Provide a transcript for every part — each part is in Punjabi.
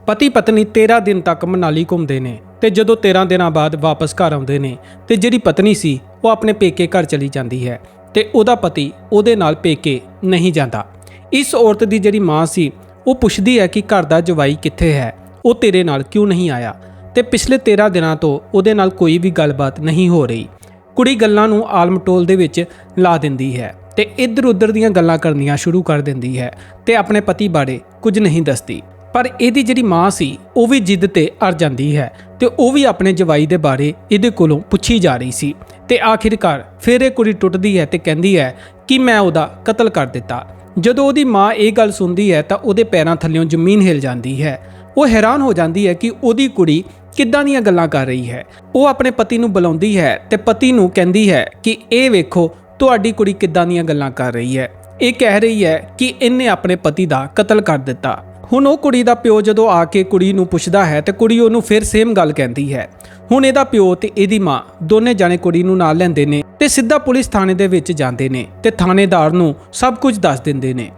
ਪਤੀ ਪਤਨੀ 13 ਦਿਨ ਤੱਕ ਮਨਾਲੀ ਘੁੰਮਦੇ ਨੇ ਤੇ ਜਦੋਂ 13 ਦਿਨਾਂ ਬਾਅਦ ਵਾਪਸ ਘਰ ਆਉਂਦੇ ਨੇ ਤੇ ਜਿਹੜੀ ਪਤਨੀ ਸੀ, ਉਹ ਆਪਣੇ ਪੇਕੇ ਘਰ ਚਲੀ ਜਾਂਦੀ ਹੈ ਤੇ ਉਹਦਾ ਪਤੀ ਉਹਦੇ ਨਾਲ ਪੇਕੇ ਨਹੀਂ ਜਾਂਦਾ। ਇਸ ਔਰਤ ਦੀ ਜਿਹੜੀ ਮਾਂ ਸੀ, ਉਹ ਪੁੱਛਦੀ ਹੈ ਕਿ ਘਰ ਦਾ ਜਵਾਈ ਕਿੱਥੇ ਹੈ? ਉਹ ਤੇਰੇ ਨਾਲ ਕਿਉਂ ਨਹੀਂ ਆਇਆ? ਤੇ ਪਿਛਲੇ 13 ਦਿਨਾਂ ਤੋਂ ਉਹਦੇ ਨਾਲ ਕੋਈ ਵੀ ਗੱਲਬਾਤ ਨਹੀਂ ਹੋ ਰਹੀ। ਕੁੜੀ ਗੱਲਾਂ ਨੂੰ ਆਲਮਟੋਲ ਦੇ ਵਿੱਚ ਲਾ ਦਿੰਦੀ ਹੈ ਤੇ ਇੱਧਰ ਉੱਧਰ ਦੀਆਂ ਗੱਲਾਂ ਕਰਨੀਆਂ ਸ਼ੁਰੂ ਕਰ ਦਿੰਦੀ ਹੈ ਤੇ ਆਪਣੇ ਪਤੀ ਬਾਰੇ ਕੁਝ ਨਹੀਂ ਦੱਸਦੀ। ਪਰ ਇਹਦੀ ਜਿਹੜੀ ਮਾਂ ਸੀ, ਉਹ ਵੀ ਜਿੱਦ ਤੇ ਅੜ ਜਾਂਦੀ ਹੈ ਤੇ ਉਹ ਵੀ ਆਪਣੇ ਜਵਾਈ ਦੇ ਬਾਰੇ ਇਹਦੇ ਕੋਲੋਂ ਪੁੱਛੀ ਜਾ ਰਹੀ ਸੀ ਤੇ ਆਖਿਰਕਾਰ ਫਿਰ ਇਹ ਕੁੜੀ ਟੁੱਟਦੀ ਹੈ ਤੇ ਕਹਿੰਦੀ ਹੈ ਕਿ ਮੈਂ ਉਹਦਾ ਕਤਲ ਕਰ ਦਿੱਤਾ। ਜਦੋਂ ਉਹਦੀ ਮਾਂ ਇਹ ਗੱਲ ਸੁਣਦੀ ਹੈ ਤਾਂ ਉਹਦੇ ਪੈਰਾਂ ਥੱਲੇੋਂ ਜ਼ਮੀਨ ਹਿਲ ਜਾਂਦੀ ਹੈ। ਉਹ ਹੈਰਾਨ ਹੋ ਜਾਂਦੀ ਹੈ ਕਿ ਉਹਦੀ ਕੁੜੀ ਕਿੱਦਾਂ ਦੀਆਂ ਗੱਲਾਂ ਕਰ ਰਹੀ ਹੈ। ਉਹ ਆਪਣੇ ਪਤੀ ਨੂੰ ਬੁਲਾਉਂਦੀ ਹੈ ਤੇ ਪਤੀ ਨੂੰ ਕਹਿੰਦੀ ਹੈ ਕਿ ਇਹ ਵੇਖੋ ਤੁਹਾਡੀ ਕੁੜੀ ਕਿੱਦਾਂ ਦੀਆਂ ਗੱਲਾਂ ਕਰ ਰਹੀ ਹੈ। ਇਹ ਕਹਿ ਰਹੀ ਹੈ ਕਿ ਇਹਨੇ ਆਪਣੇ ਪਤੀ ਦਾ ਕਤਲ ਕਰ ਦਿੱਤਾ। ਹੁਣ ਉਹ ਕੁੜੀ ਦਾ ਪਿਓ ਜਦੋਂ ਆ ਕੇ ਕੁੜੀ ਨੂੰ ਪੁੱਛਦਾ ਹੈ ਤੇ ਕੁੜੀ ਉਹਨੂੰ ਫਿਰ ਸੇਮ ਗੱਲ ਕਹਿੰਦੀ ਹੈ। ਹੁਣ ਇਹਦਾ ਪਿਓ ਤੇ ਇਹਦੀ ਮਾਂ ਦੋਨੇ ਜਾਣੇ ਕੁੜੀ ਨੂੰ ਨਾਲ ਲੈਂਦੇ ਨੇ ਤੇ ਸਿੱਧਾ ਪੁਲਿਸ ਥਾਣੇ ਦੇ ਵਿੱਚ ਜਾਂਦੇ ਨੇ ਤੇ ਥਾਣੇਦਾਰ ਨੂੰ ਸਭ ਕੁਝ ਦੱਸ ਦਿੰਦੇ ਨੇ।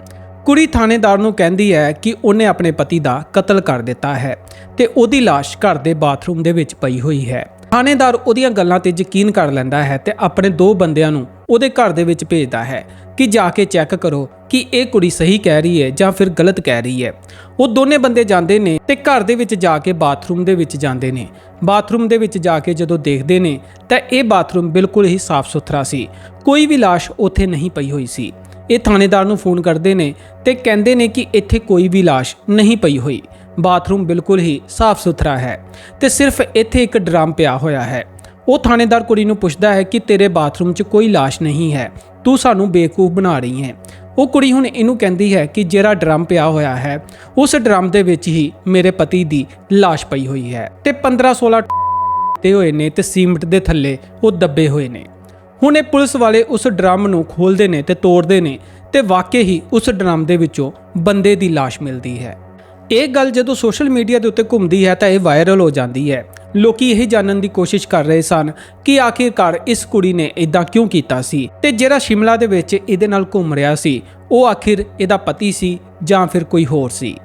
ਕੁੜੀ ਥਾਣੇਦਾਰ ਨੂੰ ਕਹਿੰਦੀ ਹੈ ਕਿ ਉਹਨੇ ਆਪਣੇ ਪਤੀ ਦਾ ਕਤਲ ਕਰ ਦਿੱਤਾ ਹੈ ਤੇ ਉਹਦੀ ਲਾਸ਼ ਘਰ ਦੇ ਬਾਥਰੂਮ ਦੇ ਵਿੱਚ ਪਈ ਹੋਈ ਹੈ। ਥਾਣੇਦਾਰ ਉਹਦੀਆਂ ਗੱਲਾਂ ਤੇ ਯਕੀਨ ਕਰ ਲੈਂਦਾ ਹੈ ਤੇ ਆਪਣੇ ਦੋ ਬੰਦਿਆਂ ਨੂੰ ਉਹਦੇ ਘਰ ਦੇ ਵਿੱਚ ਭੇਜਦਾ ਹੈ ਕਿ ਜਾ ਕੇ ਚੈੱਕ ਕਰੋ ਕਿ ਇਹ ਕੁੜੀ ਸਹੀ ਕਹਿ ਰਹੀ ਹੈ ਜਾਂ ਫਿਰ ਗਲਤ ਕਹਿ ਰਹੀ ਹੈ। ਉਹ ਦੋਨੇ ਬੰਦੇ ਜਾਂਦੇ ਨੇ ਤੇ ਘਰ ਦੇ ਵਿੱਚ ਜਾ ਕੇ ਬਾਥਰੂਮ ਦੇ ਵਿੱਚ ਜਾਂਦੇ ਨੇ। ਬਾਥਰੂਮ ਦੇ ਵਿੱਚ ਜਾ ਕੇ ਜਦੋਂ ਦੇਖਦੇ ਨੇ ਤਾਂ ਇਹ ਬਾਥਰੂਮ ਬਿਲਕੁਲ ਹੀ ਸਾਫ਼ ਸੁਥਰਾ ਸੀ। ਕੋਈ ਵੀ ਲਾਸ਼ ਉੱਥੇ ਨਹੀਂ ਪਈ ਹੋਈ ਸੀ। ਇਹ ਥਾਣੇਦਾਰ ਨੂੰ ਫੋਨ ਕਰਦੇ ਨੇ ਤੇ ਕਹਿੰਦੇ ਨੇ ਕਿ ਇੱਥੇ ਕੋਈ ਵੀ ਲਾਸ਼ ਨਹੀਂ ਪਈ ਹੋਈ। ਬਾਥਰੂਮ ਬਿਲਕੁਲ ਹੀ ਸਾਫ਼ ਸੁਥਰਾ ਹੈ ਤੇ ਸਿਰਫ ਇੱਥੇ ਇੱਕ ਡਰਮ ਪਿਆ ਹੋਇਆ ਹੈ। ਉਹ ਥਾਣੇਦਾਰ ਕੁੜੀ ਨੂੰ ਪੁੱਛਦਾ ਹੈ ਕਿ ਤੇਰੇ ਬਾਥਰੂਮ 'ਚ ਕੋਈ ਲਾਸ਼ ਨਹੀਂ ਹੈ, ਤੂੰ ਸਾਨੂੰ ਬੇਵਕੂਫ ਬਣਾ ਰਹੀ ਹੈ। ਉਹ ਕੁੜੀ ਹੁਣ ਇਹਨੂੰ ਕਹਿੰਦੀ ਹੈ ਕਿ ਜਿਹੜਾ ਡਰਮ ਪਿਆ ਹੋਇਆ ਹੈ, ਉਸ ਡਰਮ ਦੇ ਵਿੱਚ ਹੀ ਮੇਰੇ ਪਤੀ ਦੀ ਲਾਸ਼ ਪਈ ਹੋਈ ਹੈ ਤੇ 15 16 ਤੇ ਹੋਏ ਨੇ ਤੇ ਸੀਮਟ ਦੇ ਥੱਲੇ ਉਹ ਦੱਬੇ ਹੋਏ ਨੇ। ਹੁਣ ਇਹ ਪੁਲਿਸ ਵਾਲੇ ਉਸ ਡਰਮ ਨੂੰ ਖੋਲਦੇ ਨੇ ਤੇ ਤੋੜਦੇ ਨੇ ਤੇ ਵਾਕਈ ਹੀ ਉਸ ਡਰਮ ਦੇ ਵਿੱਚੋਂ ਬੰਦੇ ਦੀ ਲਾਸ਼ ਮਿਲਦੀ ਹੈ। ਇਹ ਗੱਲ ਜਦੋਂ ਸੋਸ਼ਲ ਮੀਡੀਆ ਦੇ ਉੱਤੇ ਘੁੰਮਦੀ ਹੈ ਤਾਂ ਇਹ ਵਾਇਰਲ ਹੋ ਜਾਂਦੀ ਹੈ। ਲੋਕੀ ਇਹ ਜਾਣਨ ਦੀ ਕੋਸ਼ਿਸ਼ ਕਰ ਰਹੇ ਸਨ ਕਿ ਆਖਿਰਕਾਰ ਇਸ ਕੁੜੀ ਨੇ ਇਦਾਂ ਕਿਉਂ ਕੀਤਾ ਸੀ ਤੇ ਜਿਹੜਾ ਸ਼ਿਮਲਾ ਦੇ ਵਿੱਚ ਇਹਦੇ ਨਾਲ ਘੁੰਮ ਰਿਹਾ ਸੀ, ਉਹ ਆਖਿਰ ਇਹਦਾ ਪਤੀ ਸੀ ਜਾਂ ਫਿਰ ਕੋਈ ਹੋਰ ਸੀ।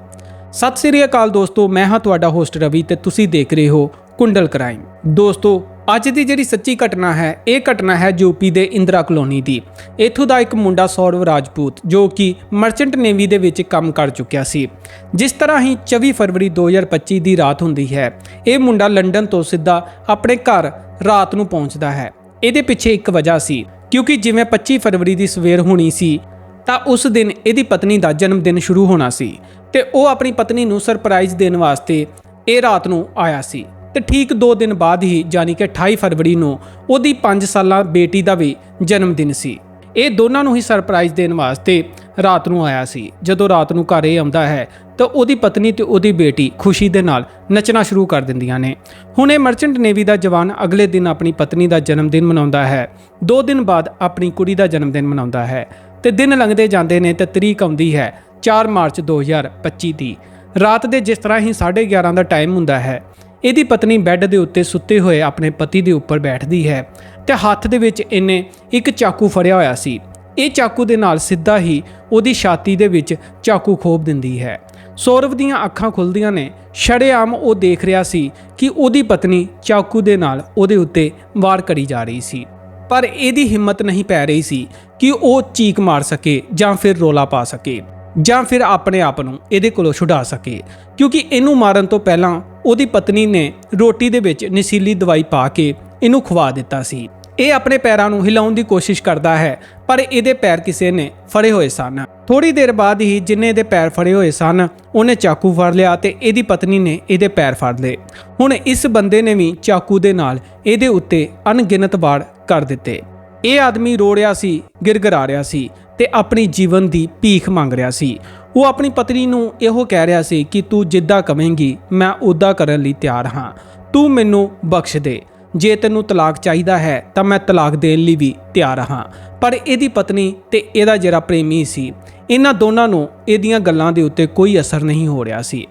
ਸਤਿ ਸ੍ਰੀ ਅਕਾਲ ਦੋਸਤੋ, ਮੈਂ ਹਾਂ ਤੁਹਾਡਾ ਹੋਸਟ ਰਵੀ ਤੇ ਤੁਸੀਂ ਦੇਖ ਰਹੇ ਹੋ ਕੁੰਡਲ ਕ੍ਰਾਈਮ। ਦੋਸਤੋ ਅੱਜ ਦੀ ਜਿਹੜੀ ਸੱਚੀ ਘਟਨਾ ਹੈ, ਇਹ ਘਟਨਾ ਹੈ ਯੂਪੀ ਦੇ ਇੰਦਰਾ ਕਲੋਨੀ ਦੀ। ਇੱਥੋਂ ਦਾ ਇੱਕ ਮੁੰਡਾ ਸੌਰਵ ਰਾਜਪੂਤ, ਜੋ ਕਿ ਮਰਚੈਂਟ ਨੇਵੀ ਦੇ ਵਿੱਚ ਕੰਮ ਕਰ ਚੁੱਕਿਆ ਸੀ। ਜਿਸ ਤਰ੍ਹਾਂ ਹੀ 24 ਫਰਵਰੀ 2025 ਦੀ ਰਾਤ ਹੁੰਦੀ ਹੈ, ਇਹ ਮੁੰਡਾ ਲੰਡਨ ਤੋਂ ਸਿੱਧਾ ਆਪਣੇ ਘਰ ਰਾਤ ਨੂੰ ਪਹੁੰਚਦਾ ਹੈ। ਇਹਦੇ ਪਿੱਛੇ ਇੱਕ ਵਜ੍ਹਾ ਸੀ, ਕਿਉਂਕਿ ਜਿਵੇਂ 25 ਫਰਵਰੀ ਦੀ ਸਵੇਰ ਹੋਣੀ ਸੀ, ਤਾਂ ਉਸ ਦਿਨ ਇਹਦੀ ਪਤਨੀ ਦਾ ਜਨਮ ਦਿਨ ਸ਼ੁਰੂ ਹੋਣਾ ਸੀ ਤੇ ਉਹ ਆਪਣੀ ਪਤਨੀ ਨੂੰ ਸਰਪ੍ਰਾਈਜ਼ ਦੇਣ ਵਾਸਤੇ ਇਹ ਰਾਤ ਨੂੰ ਆਇਆ ਸੀ। ਤੇ ਠੀਕ 2 ਦਿਨ ਬਾਅਦ ਹੀ ਯਾਨੀ ਕਿ 28 ਫਰਵਰੀ ਨੂੰ ਉਹਦੀ 5 ਸਾਲਾਂ ਬੇਟੀ ਦਾ ਵੀ ਜਨਮ ਦਿਨ ਸੀ। ਇਹ ਦੋਨਾਂ ਨੂੰ ਹੀ ਸਰਪ੍ਰਾਈਜ਼ ਦੇਣ ਵਾਸਤੇ ਰਾਤ ਨੂੰ ਆਇਆ ਸੀ। ਜਦੋਂ ਰਾਤ ਨੂੰ ਘਰ ਇਹ ਆਉਂਦਾ ਹੈ, ਤਾਂ ਉਹਦੀ ਪਤਨੀ ਤੇ ਉਹਦੀ ਬੇਟੀ ਖੁਸ਼ੀ ਦੇ ਨਾਲ ਨੱਚਣਾ ਸ਼ੁਰੂ ਕਰ ਦਿੰਦੀਆਂ ਨੇ। ਹੁਣ ਇਹ ਮਰਚੈਂਟ ਨੇਵੀ ਦਾ ਜਵਾਨ ਅਗਲੇ ਦਿਨ ਆਪਣੀ ਪਤਨੀ ਦਾ ਜਨਮ ਦਿਨ ਮਨਾਉਂਦਾ ਹੈ। 2 ਦਿਨ ਬਾਅਦ ਆਪਣੀ ਕੁੜੀ ਦਾ ਜਨਮ ਦਿਨ ਮਨਾਉਂਦਾ ਹੈ ਤੇ ਦਿਨ ਲੰਘਦੇ ਜਾਂਦੇ ਨੇ ਤੇ ਤਰੀਕ ਆਉਂਦੀ ਹੈ 4 ਮਾਰਚ 2025 ਦੀ। ਰਾਤ ਦੇ ਜਿਸ ਤਰ੍ਹਾਂ ਹੀ 11:30 ਦਾ ਟਾਈਮ ਹੁੰਦਾ ਹੈ ਇਹਦੀ ਪਤਨੀ ਬੈੱਡ ਦੇ ਉੱਤੇ ਸੁੱਤੇ ਹੋਏ ਆਪਣੇ ਪਤੀ ਦੇ ਉੱਪਰ ਬੈਠਦੀ ਹੈ ਤੇ ਹੱਥ ਦੇ ਵਿੱਚ ਇਹਨੇ ਇੱਕ ਚਾਕੂ ਫੜਿਆ ਹੋਇਆ ਸੀ। ਇਹ ਚਾਕੂ ਦੇ ਨਾਲ ਸਿੱਧਾ ਹੀ ਉਹਦੀ ਛਾਤੀ ਦੇ ਵਿੱਚ ਚਾਕੂ ਖੋਪ ਦਿੰਦੀ ਹੈ। ਸੌਰਵ ਦੀਆਂ ਅੱਖਾਂ ਖੁੱਲਦੀਆਂ ਨੇ। ਸ਼ਰੇਆਮ ਉਹ ਦੇਖ ਰਿਹਾ ਸੀ ਕਿ ਉਹਦੀ ਪਤਨੀ ਚਾਕੂ ਦੇ ਨਾਲ ਉਹਦੇ ਉੱਤੇ ਵਾਰ ਕਰੀ ਜਾ ਰਹੀ ਸੀ। ਪਰ ਇਹਦੀ ਹਿੰਮਤ ਨਹੀਂ ਪੈ ਰਹੀ ਸੀ ਕਿ ਉਹ ਚੀਕ ਮਾਰ ਸਕੇ ਜਾਂ ਫਿਰ ਰੋਲਾ ਪਾ ਸਕੇ ਜਾਂ ਫਿਰ ਆਪਣੇ ਆਪ ਨੂੰ ਇਹਦੇ ਕੋਲੋਂ ਛੁਡਾ ਸਕੇ। ਕਿਉਂਕਿ ਇਹਨੂੰ ਮਾਰਨ ਤੋਂ ਪਹਿਲਾਂ ਉਹਦੀ ਪਤਨੀ ਨੇ ਰੋਟੀ ਦੇ ਵਿੱਚ ਨਸ਼ੀਲੀ ਦਵਾਈ ਪਾ ਕੇ ਇਹਨੂੰ ਖਵਾ ਦਿੱਤਾ ਸੀ। ਇਹ ਆਪਣੇ ਪੈਰਾਂ ਨੂੰ ਹਿਲਾਉਣ ਦੀ ਕੋਸ਼ਿਸ਼ ਕਰਦਾ ਹੈ, ਪਰ ਇਹਦੇ ਪੈਰ ਕਿਸੇ ਨੇ ਫੜੇ ਹੋਏ ਸਨ। ਥੋੜੀ ਦੇਰ ਬਾਅਦ ਹੀ ਜਿੰਨੇ ਇਹਦੇ ਪੈਰ ਫੜੇ ਹੋਏ ਸਨ, ਉਹਨੇ ਚਾਕੂ ਫੜ ਲਿਆ ਤੇ ਇਹਦੀ ਪਤਨੀ ਨੇ ਇਹਦੇ ਪੈਰ ਫੜ ਲਏ। ਹੁਣ ਇਸ ਬੰਦੇ ਨੇ ਵੀ ਚਾਕੂ ਦੇ ਨਾਲ ਇਹਦੇ ਉੱਤੇ ਅਣਗਿਣਤ ਵਾਰ ਕਰ ਦਿੱਤੇ। ਇਹ ਆਦਮੀ ਰੋ ਰਿਹਾ ਸੀ, ਗਿਰਗਰਾ ਰਿਹਾ ਸੀ ਤੇ ਆਪਣੀ ਜੀਵਨ ਦੀ ਭੀਖ ਮੰਗ ਰਿਹਾ ਸੀ। ਉਹ ਆਪਣੀ ਪਤਨੀ ਨੂੰ ਇਹੋ ਕਹਿ ਰਿਹਾ ਸੀ ਕਿ ਤੂੰ ਜਿੱਦਾਂ ਕਵੇਂਗੀ, ਮੈਂ ਉਦਾਂ ਕਰਨ ਲਈ ਤਿਆਰ ਹਾਂ। ਤੂੰ ਮੈਨੂੰ ਬਖਸ਼ ਦੇ। ਜੇ ਤੈਨੂੰ ਤਲਾਕ ਚਾਹੀਦਾ ਹੈ, ਤਾਂ ਮੈਂ ਤਲਾਕ ਦੇਣ ਲਈ ਵੀ ਤਿਆਰ ਹਾਂ। ਪਰ ਇਹਦੀ ਪਤਨੀ ਤੇ ਇਹਦਾ ਜਿਹੜਾ ਪ੍ਰੇਮੀ ਸੀ, ਇਹਨਾਂ ਦੋਨਾਂ ਨੂੰ ਇਹਦੀਆਂ ਗੱਲਾਂ ਦੇ ਉੱਤੇ ਕੋਈ ਅਸਰ ਨਹੀਂ ਹੋ ਰਿਹਾ ਸੀ।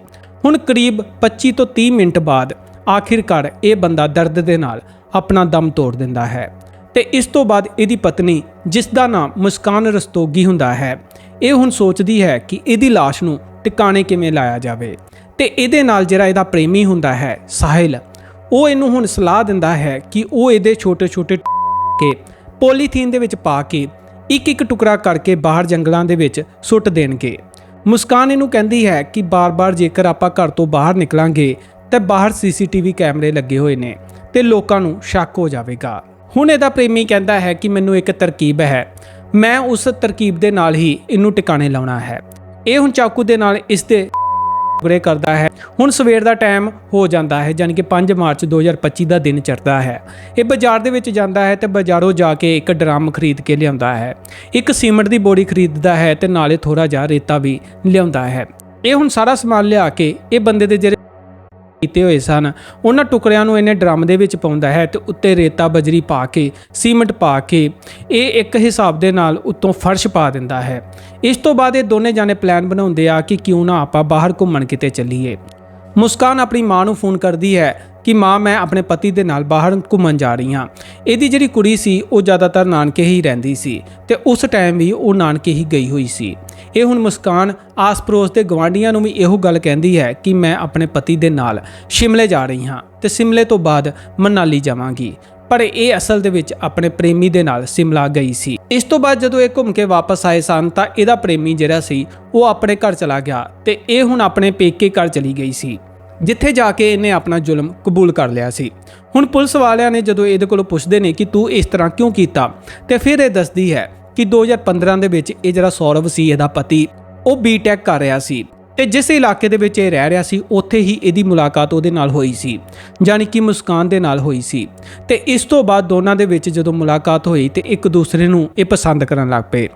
ਹੁਣ ਕਰੀਬ 25 ਤੋਂ 30 ਮਿੰਟ ਬਾਅਦ ਆਖਿਰਕਾਰ ਇਹ ਬੰਦਾ ਦਰਦ ਦੇ ਨਾਲ ਆਪਣਾ ਦਮ ਤੋੜ ਦਿੰਦਾ ਹੈ। ਤੇ ਇਸ ਤੋਂ ਬਾਅਦ ਇਹਦੀ ਪਤਨੀ, ਜਿਸ ਦਾ ਨਾਮ ਮੁਸਕਾਨ ਰਸਤੋਗੀ ਹੁੰਦਾ ਹੈ ਇਹ ਹੁਣ ਸੋਚਦੀ ਹੈ ਕਿ ਇਹਦੀ লাশ ਨੂੰ ਟਿਕਾਣੇ ਕਿਵੇਂ ਲਾਇਆ ਜਾਵੇ। ਤੇ ਇਹਦੇ ਨਾਲ ਜਿਹੜਾ ਇਹਦਾ ਪ੍ਰੇਮੀ ਹੁੰਦਾ ਹੈ, ਸਾਹਿਲ, ਉਹ ਇਹਨੂੰ ਹੁਣ ਸਲਾਹ ਦਿੰਦਾ ਹੈ ਕਿ ਉਹ ਇਹਦੇ ਛੋਟੇ-ਛੋਟੇ ਕੇ ਪੋਲੀਥੀਨ ਦੇ ਵਿੱਚ ਪਾ ਕੇ ਇੱਕ ਇੱਕ ਟੁਕੜਾ ਕਰਕੇ ਬਾਹਰ ਜੰਗਲਾਂ ਦੇ ਵਿੱਚ ਸੁੱਟ ਦੇਣਗੇ। ਮੁਸਕਾਨ ਇਹਨੂੰ ਕਹਿੰਦੀ ਹੈ ਕਿ ਬਾਰ-ਬਾਰ ਜੇਕਰ ਆਪਾਂ ਘਰ ਤੋਂ ਬਾਹਰ ਨਿਕਲਾਂਗੇ, ਤੇ ਬਾਹਰ ਸੀਸੀਟੀਵੀ ਕੈਮਰੇ ਲੱਗੇ ਹੋਏ ਨੇ ਤੇ ਲੋਕਾਂ ਨੂੰ ਸ਼ੱਕ ਹੋ ਜਾਵੇਗਾ। ਹੁਣ ਇਹਦਾ ਪ੍ਰੇਮੀ ਕਹਿੰਦਾ ਹੈ ਕਿ ਮੈਨੂੰ ਇੱਕ ਤਰਕੀਬ ਹੈ। ਮੈਂ ਉਸ ਤਰਕੀਬ ਦੇ ਨਾਲ ਹੀ ਇਹਨੂੰ ਟਿਕਾਣੇ ਲਾਉਣਾ ਹੈ। ਇਹ ਹੁਣ ਚਾਕੂ ਦੇ ਨਾਲ ਇਸ ਦੇ ਟੁਕੜੇ ਕਰਦਾ ਹੈ। ਹੁਣ ਸਵੇਰ ਦਾ ਟਾਈਮ ਹੋ ਜਾਂਦਾ ਹੈ ਯਾਨੀ ਕਿ 5 ਮਾਰਚ 2025 ਦਾ ਦਿਨ ਚੜ੍ਹਦਾ ਹੈ। ਇਹ ਬਾਜ਼ਾਰ ਦੇ ਵਿੱਚ ਜਾਂਦਾ ਹੈ ਤੇ ਬਾਜ਼ਾਰੋਂ ਜਾ ਕੇ ਇੱਕ ਡਰਮ ਖਰੀਦ ਕੇ ਲਿਆਉਂਦਾ ਹੈ। ਇੱਕ ਸੀਮੈਂਟ ਦੀ ਬੋਰੀ ਖਰੀਦਦਾ ਹੈ ਤੇ ਨਾਲੇ ਥੋੜਾ ਜਿਹਾ ਰੇਤਾ ਵੀ ਲਿਆਉਂਦਾ ਹੈ। ਇਹ ਹੁਣ ਸਾਰਾ ਸਮਾਨ ਲਿਆ ਕੇ ਇਹ ਬੰਦੇ ਦੇ ਜਿਹੜੇ ਕੀਤੇ ਹੋਏ ਸਨ। ਉਹਨਾਂ ਟੁਕੜਿਆਂ ਨੂੰ ਇਹਨੇ ਡਰਮ ਦੇ ਵਿੱਚ ਪਾਉਂਦਾ ਹੈ ਤੇ ਉੱਤੇ ਰੇਤਾ ਬਜਰੀ ਪਾ ਕੇ, ਸੀਮੈਂਟ ਪਾ ਕੇ ਇਹ ਇੱਕ ਹਿਸਾਬ ਦੇ ਨਾਲ ਉੱਤੋਂ ਫਰਸ਼ ਪਾ ਦਿੰਦਾ ਹੈ। ਇਸ ਤੋਂ ਬਾਅਦ ਇਹ ਦੋਨੇ ਜਾਣੇ ਪਲਾਨ ਬਣਾਉਂਦੇ ਆ ਕਿ ਕਿਉਂ ਨਾ ਆਪਾਂ ਬਾਹਰ ਘੁੰਮਣ ਕਿਤੇ ਚੱਲੀਏ। ਮੁਸਕਾਨ ਆਪਣੀ ਮਾਂ ਨੂੰ ਫੋਨ ਕਰਦੀ ਹੈ ਕਿ ਮਾਂ, ਮੈਂ ਆਪਣੇ ਪਤੀ ਦੇ ਨਾਲ ਬਾਹਰ ਘੁੰਮਣ ਜਾ ਰਹੀ ਹਾਂ। ਇਹਦੀ ਜਿਹੜੀ ਕੁੜੀ ਸੀ, ਉਹ ਜ਼ਿਆਦਾਤਰ ਨਾਨਕੇ ਹੀ ਰਹਿੰਦੀ ਸੀ ਤੇ ਉਸ ਟਾਈਮ ਵੀ ਉਹ ਨਾਨਕੇ ਹੀ ਗਈ ਹੋਈ ਸੀ। ਇਹ ਹੁਣ ਮੁਸਕਾਨ ਆਸ-ਪੜੋਸ ਦੇ ਗਵਾਂਢੀਆਂ ਨੂੰ ਵੀ ਇਹੋ ਗੱਲ ਕਹਿੰਦੀ ਹੈ ਕਿ ਮੈਂ ਆਪਣੇ ਪਤੀ ਦੇ ਨਾਲ ਸ਼ਿਮਲੇ ਜਾ ਰਹੀ ਹਾਂ ਤੇ ਸ਼ਿਮਲੇ ਤੋਂ ਬਾਅਦ ਮਨਾਲੀ ਜਾਵਾਂਗੀ। ਪਰ ਇਹ ਅਸਲ ਦੇ ਵਿੱਚ ਆਪਣੇ ਪ੍ਰੇਮੀ ਦੇ ਨਾਲ ਸਿਮਲਾ ਗਈ ਸੀ। ਇਸ ਤੋਂ ਬਾਅਦ ਜਦੋਂ ਇਹ ਘੁੰਮ ਕੇ ਵਾਪਸ ਆਏ ਸਨ ਤਾਂ ਇਹਦਾ ਪ੍ਰੇਮੀ ਜਿਹੜਾ ਸੀ, ਉਹ ਆਪਣੇ ਘਰ ਚਲਾ ਗਿਆ ਤੇ ਇਹ ਹੁਣ ਆਪਣੇ ਪੇਕੇ ਘਰ ਚਲੀ ਗਈ ਸੀ, ਜਿੱਥੇ ਜਾ ਕੇ ਇਹਨੇ ਆਪਣਾ ਜ਼ੁਲਮ ਕਬੂਲ ਕਰ ਲਿਆ ਸੀ। ਹੁਣ ਪੁਲਿਸ ਵਾਲਿਆਂ ਨੇ ਜਦੋਂ ਇਹਦੇ ਕੋਲੋਂ ਪੁੱਛਦੇ ਨੇ ਕਿ ਤੂੰ ਇਸ ਤਰ੍ਹਾਂ ਕਿਉਂ ਕੀਤਾ, ਤੇ ਫਿਰ ਇਹ ਦੱਸਦੀ ਹੈ ਕਿ 2015 ਦੇ ਵਿੱਚ ਇਹ ਜਿਹੜਾ ਸੌਰਵ ਸੀ, ਇਹਦਾ ਪਤੀ, ਉਹ ਬੀਟੈਕ ਕਰ ਰਿਹਾ ਸੀ। ਤੇ ਜਿਸ ਇਲਾਕੇ ਦੇ ਵਿੱਚ ਇਹ ਰਹਿ ਰਿਹਾ ਸੀ, ਉੱਥੇ ਹੀ ਇਹਦੀ ਮੁਲਾਕਾਤ ਉਹਦੇ ਨਾਲ ਹੋਈ ਸੀ, ਯਾਨੀ ਕਿ ਮੁਸਕਾਨ ਦੇ ਨਾਲ ਹੋਈ ਸੀ। ਤੇ ਇਸ ਤੋਂ ਬਾਅਦ ਦੋਨਾਂ ਦੇ ਵਿੱਚ ਜਦੋਂ ਮੁਲਾਕਾਤ ਹੋਈ ਤੇ ਇੱਕ ਦੂਸਰੇ ਨੂੰ ਇਹ ਪਸੰਦ ਕਰਨ ਲੱਗ ਪਏ।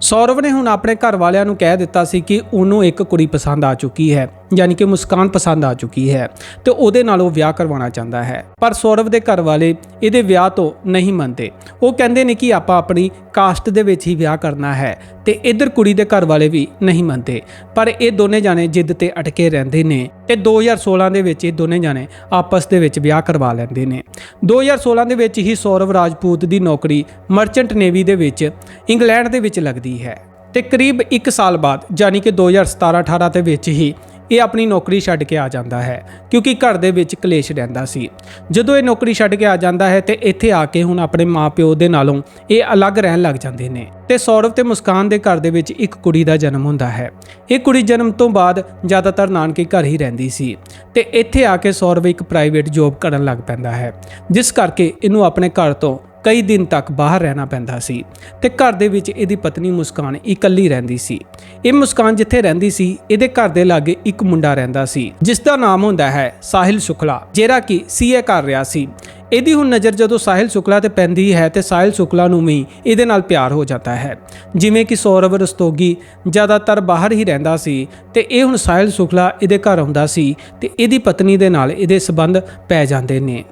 ਸੌਰਵ ਨੇ ਹੁਣ ਆਪਣੇ ਘਰ ਵਾਲਿਆਂ ਨੂੰ ਕਹਿ ਦਿੱਤਾ ਸੀ ਕਿ ਉਹਨੂੰ ਇੱਕ ਕੁੜੀ ਪਸੰਦ ਆ ਚੁੱਕੀ ਹੈ। ਯਾਨੀ ਕਿ ਮੁਸਕਾਨ ਪਸੰਦ ਆ ਚੁੱਕੀ ਹੈ ਤੇ ਉਹਦੇ ਨਾਲ ਉਹ ਵਿਆਹ ਕਰਵਾਉਣਾ ਚਾਹੁੰਦਾ ਹੈ। ਪਰ ਸੌਰਵ ਦੇ ਘਰ ਵਾਲੇ ਇਹਦੇ ਵਿਆਹ ਤੋਂ ਨਹੀਂ ਮੰਨਦੇ। ਉਹ ਕਹਿੰਦੇ ਨੇ ਕਿ ਆਪਾਂ ਆਪਣੀ ਕਾਸਟ ਦੇ ਵਿੱਚ ਹੀ ਵਿਆਹ ਕਰਨਾ ਹੈ ਤੇ ਇਧਰ ਕੁੜੀ ਦੇ ਘਰ ਵਾਲੇ ਵੀ ਨਹੀਂ ਮੰਨਦੇ। ਪਰ ਇਹ ਦੋਨੇ ਜਾਣੇ ਜਿੱਦ ਤੇ ਅਟਕੇ ਰਹਿੰਦੇ ਨੇ ਤੇ 2016 ਦੇ ਵਿੱਚ ਇਹ ਦੋਨੇ ਜਾਣੇ ਆਪਸ ਦੇ ਵਿੱਚ ਵਿਆਹ ਕਰਵਾ ਲੈਂਦੇ ਨੇ। 2016 ਦੇ ਵਿੱਚ ਹੀ ਸੌਰਵ ਰਾਜਪੂਤ ਦੀ ਨੌਕਰੀ ਮਰਚੈਂਟ ਨੇਵੀ ਦੇ ਵਿੱਚ ਇੰਗਲੈਂਡ ਦੇ ਵਿੱਚ ਲੱਗਦੀ ਹੈ ਤੇ ਕਰੀਬ 1 ਸਾਲ ਬਾਅਦ, ਯਾਨੀ ਕਿ 2017-18 ਦੇ ਵਿੱਚ ਹੀ ਇਹ ਆਪਣੀ ਨੌਕਰੀ ਛੱਡ ਕੇ ਆ ਜਾਂਦਾ ਹੈ, ਕਿਉਂਕਿ ਘਰ ਦੇ ਵਿੱਚ ਕਲੇਸ਼ ਰਹਿੰਦਾ ਸੀ। ਜਦੋਂ ਇਹ ਨੌਕਰੀ ਛੱਡ ਕੇ ਆ ਜਾਂਦਾ ਹੈ ਤੇ ਇੱਥੇ ਆ ਕੇ ਹੁਣ ਆਪਣੇ ਮਾਪਿਓ ਦੇ ਨਾਲੋਂ ਇਹ ਅਲੱਗ ਰਹਿਣ ਲੱਗ ਜਾਂਦੇ ਨੇ। ਤੇ ਸੌਰਵ ਤੇ ਮੁਸਕਾਨ ਦੇ ਘਰ ਦੇ ਵਿੱਚ ਇੱਕ ਕੁੜੀ ਦਾ ਜਨਮ ਹੁੰਦਾ ਹੈ। ਇਹ ਕੁੜੀ ਜਨਮ ਤੋਂ ਬਾਅਦ ਜ਼ਿਆਦਾਤਰ ਨਾਨਕੇ ਘਰ ਹੀ ਰਹਿੰਦੀ ਸੀ। ਤੇ ਇੱਥੇ ਆ ਕੇ ਸੌਰਵ ਇੱਕ ਪ੍ਰਾਈਵੇਟ ਜੌਬ ਕਰਨ ਲੱਗ ਪੈਂਦਾ ਹੈ, ਜਿਸ ਕਰਕੇ ਇਹਨੂੰ ਆਪਣੇ ਘਰ ਤੋਂ ਕਈ ਦਿਨ ਤੱਕ ਬਾਹਰ ਰਹਿਣਾ ਪੈਂਦਾ ਸੀ ਤੇ ਘਰ ਦੇ ਵਿੱਚ ਇਹਦੀ ਪਤਨੀ ਮੁਸਕਾਨ ਇਕੱਲੀ ਰਹਿੰਦੀ ਸੀ। ਇਹ ਮੁਸਕਾਨ ਜਿੱਥੇ ਰਹਿੰਦੀ ਸੀ, ਇਹਦੇ ਘਰ ਦੇ ਲਾਗੇ ਇੱਕ ਮੁੰਡਾ ਰਹਿੰਦਾ ਸੀ ਜਿਸ ਦਾ ਨਾਮ ਹੁੰਦਾ ਹੈ ਸਾਹਿਲ ਸ਼ੁਕਲਾ, ਜਿਹੜਾ ਕਿ ਸੀਏ ਕਰ ਰਿਹਾ ਸੀ। ਇਹਦੀ ਹੁਣ ਨਜ਼ਰ ਜਦੋਂ ਸਾਹਿਲ ਸ਼ੁਕਲਾ ਤੇ ਪੈਂਦੀ ਹੈ ਤੇ ਸਾਹਿਲ ਸ਼ੁਕਲਾ ਨੂੰ ਵੀ ਇਹਦੇ ਨਾਲ ਪਿਆਰ ਹੋ ਜਾਂਦਾ ਹੈ। ਜਿਵੇਂ ਕਿ ਸੌਰਵ ਰਸਤੋਗੀ ਜ਼ਿਆਦਾਤਰ ਬਾਹਰ ਹੀ ਰਹਿੰਦਾ ਸੀ ਤੇ ਇਹ ਹੁਣ ਸਾਹਿਲ ਸ਼ੁਕਲਾ ਇਹਦੇ ਘਰ ਆਉਂਦਾ ਸੀ ਤੇ ਇਹਦੀ ਪਤਨੀ ਦੇ ਨਾਲ ਇਹਦੇ ਸਬੰਧ ਪੈ ਜਾਂਦੇ ਨੇ।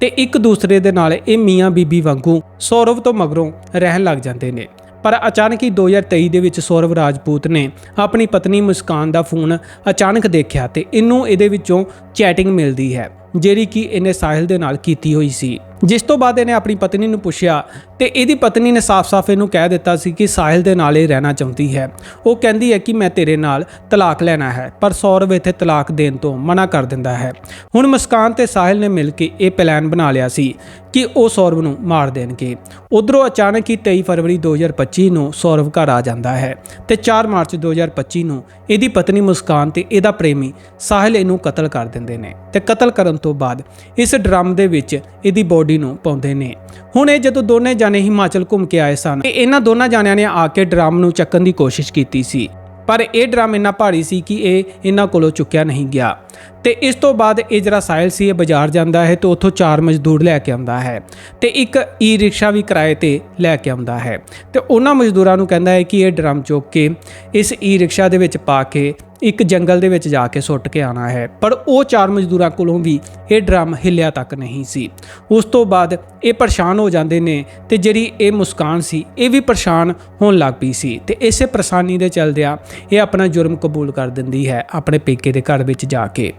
ਤੇ ਇੱਕ ਦੂਸਰੇ ਦੇ ਨਾਲ ਇਹ ਮੀਆਂ ਬੀਬੀ ਵਾਂਗੂ ਸੌਰਵ ਤੋਂ ਮਗਰੋਂ ਰਹਿਣ ਲੱਗ ਜਾਂਦੇ ਨੇ। ਪਰ ਅਚਾਨਕ ਹੀ 2023 ਦੇ ਵਿੱਚ ਸੌਰਵ ਰਾਜਪੂਤ ਨੇ ਆਪਣੀ ਪਤਨੀ ਮੁਸਕਾਨ ਦਾ ਫੋਨ ਅਚਾਨਕ ਦੇਖਿਆ ਤੇ ਇਹਨੂੰ ਇਹਦੇ ਵਿੱਚੋਂ ਚੈਟਿੰਗ ਮਿਲਦੀ ਹੈ, ਜਿਹੜੀ ਕਿ ਇਹਨੇ ਸਾਹਿਲ ਦੇ ਨਾਲ ਕੀਤੀ ਹੋਈ ਸੀ। ਜਿਸ ਤੋਂ ਬਾਅਦ ਇਹਨੇ ਆਪਣੀ ਪਤਨੀ ਨੂੰ ਪੁੱਛਿਆ ਤੇ ਇਹਦੀ ਪਤਨੀ ਨੇ ਸਾਫ਼-ਸਾਫ਼ ਇਹਨੂੰ ਕਹਿ ਦਿੱਤਾ ਸੀ ਕਿ ਸਾਹਿਲ ਦੇ ਨਾਲ ਹੀ ਰਹਿਣਾ ਚਾਹੁੰਦੀ ਹੈ। ਉਹ ਕਹਿੰਦੀ ਹੈ ਕਿ ਮੈਂ ਤੇਰੇ ਨਾਲ ਤਲਾਕ ਲੈਣਾ ਹੈ, ਪਰ ਸੌਰਵ ਇੱਥੇ ਤਲਾਕ ਦੇਣ ਤੋਂ ਮਨਾ ਕਰ ਦਿੰਦਾ ਹੈ। ਹੁਣ ਮੁਸਕਾਨ ਤੇ ਸਾਹਿਲ ਨੇ ਮਿਲ ਕੇ ਇਹ ਪਲਾਨ ਬਣਾ ਲਿਆ ਸੀ। ਕਿ ਉਹ ਸੌਰਵ ਨੂੰ ਮਾਰ ਦੇਣਗੇ। ਉਧਰੋਂ ਅਚਾਨਕ ਹੀ 23 ਫਰਵਰੀ 2025 ਨੂੰ ਸੌਰਵ ਘਰ ਆ ਜਾਂਦਾ ਹੈ ਤੇ 4 ਮਾਰਚ 2025 ਨੂੰ ਇਹਦੀ ਪਤਨੀ ਮੁਸਕਾਨ ਤੇ ਇਹਦਾ ਪ੍ਰੇਮੀ ਸਾਹਿਲ ਇਹਨੂੰ ਕਤਲ ਕਰ ਦਿੰਦੇ ਨੇ ਤੇ ਕਤਲ ਕਰਨ ਤੋਂ ਬਾਅਦ ਇਸ ਡਰਮ ਦੇ ਵਿੱਚ ਇਹਦੀ ਬੋਡੀ ਨੂੰ ਪਾਉਂਦੇ ਨੇ। ਹੁਣ ਇਹ ਜਦੋਂ ਦੋਨੇ ਜਾਣੇ ਹਿਮਾਚਲ ਘੁੰਮ ਕੇ ਆਏ ਸਨ ਤੇ ਇਹਨਾਂ ਦੋਨਾਂ ਜਾਣਿਆਂ ਨੇ ਆ ਕੇ ਡਰਮ ਨੂੰ ਚੱਕਣ ਦੀ ਕੋਸ਼ਿਸ਼ ਕੀਤੀ ਸੀ। ਪਰ ਇਹ ਡਰਮ ਇੰਨਾ ਭਾਰੀ ਸੀ ਕਿ ਇਹ ਇਹਨਾਂ ਕੋਲੋਂ ਚੁੱਕਿਆ ਨਹੀਂ ਗਿਆ। ਤੇ ਇਸ ਤੋਂ ਬਾਅਦ ਇਹ ਜਿਹੜਾ ਸਾਇਲ ਸੀ, ਇਹ ਬਾਜ਼ਾਰ ਜਾਂਦਾ ਹੈ ਤੇ ਉੱਥੋਂ ਚਾਰ ਮਜ਼ਦੂਰ ਲੈ ਕੇ ਆਉਂਦਾ ਹੈ ਤੇ ਇੱਕ ਈ ਰਿਕਸ਼ਾ ਵੀ ਕਿਰਾਏ ਤੇ ਲੈ ਕੇ ਆਉਂਦਾ ਹੈ। ਤੇ ਉਹਨਾਂ ਮਜ਼ਦੂਰਾਂ ਨੂੰ ਕਹਿੰਦਾ ਹੈ ਕਿ ਇਹ ਡਰਮ ਚੁੱਕ ਕੇ ਇਸ ਈ ਰਿਕਸ਼ਾ ਦੇ ਵਿੱਚ ਪਾ ਕੇ ਇੱਕ ਜੰਗਲ ਦੇ ਵਿੱਚ ਜਾ ਕੇ ਸੁੱਟ ਕੇ ਆਣਾ ਹੈ। ਪਰ ਉਹ ਚਾਰ ਮਜ਼ਦੂਰਾਂ ਕੋਲੋਂ ਵੀ ਇਹ ਡਰਮ ਹਿੱਲਿਆ ਤੱਕ ਨਹੀਂ ਸੀ। ਉਸ ਤੋਂ ਬਾਅਦ ਇਹ ਪਰੇਸ਼ਾਨ ਹੋ ਜਾਂਦੇ ਨੇ ਤੇ ਜਿਹੜੀ ਇਹ ਮੁਸਕਾਨ ਸੀ, ਇਹ ਵੀ ਪਰੇਸ਼ਾਨ ਹੋਣ ਲੱਗ ਪਈ ਸੀ ਤੇ ਇਸੇ ਪਰੇਸ਼ਾਨੀ ਦੇ ਚਲਦਿਆਂ ਇਹ ਆਪਣਾ ਜੁਰਮ ਕਬੂਲ ਕਰ ਦਿੰਦੀ ਹੈ ਆਪਣੇ ਪੇਕੇ ਦੇ ਘਰ ਵਿੱਚ ਜਾ ਕੇ।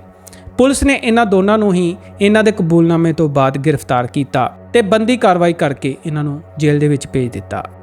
ਪੁਲਿਸ ਨੇ ਇਹਨਾਂ ਦੋਨਾਂ ਨੂੰ ਹੀ ਇਹਨਾਂ ਦੇ ਕਬੂਲਨਾਮੇ ਤੋਂ ਬਾਅਦ ਗ੍ਰਿਫਤਾਰ ਕੀਤਾ ਤੇ ਬੰਦੀ ਕਾਰਵਾਈ ਕਰਕੇ ਇਹਨਾਂ ਨੂੰ ਜੇਲ੍ਹ ਦੇ ਵਿੱਚ ਭੇਜ ਦਿੱਤਾ।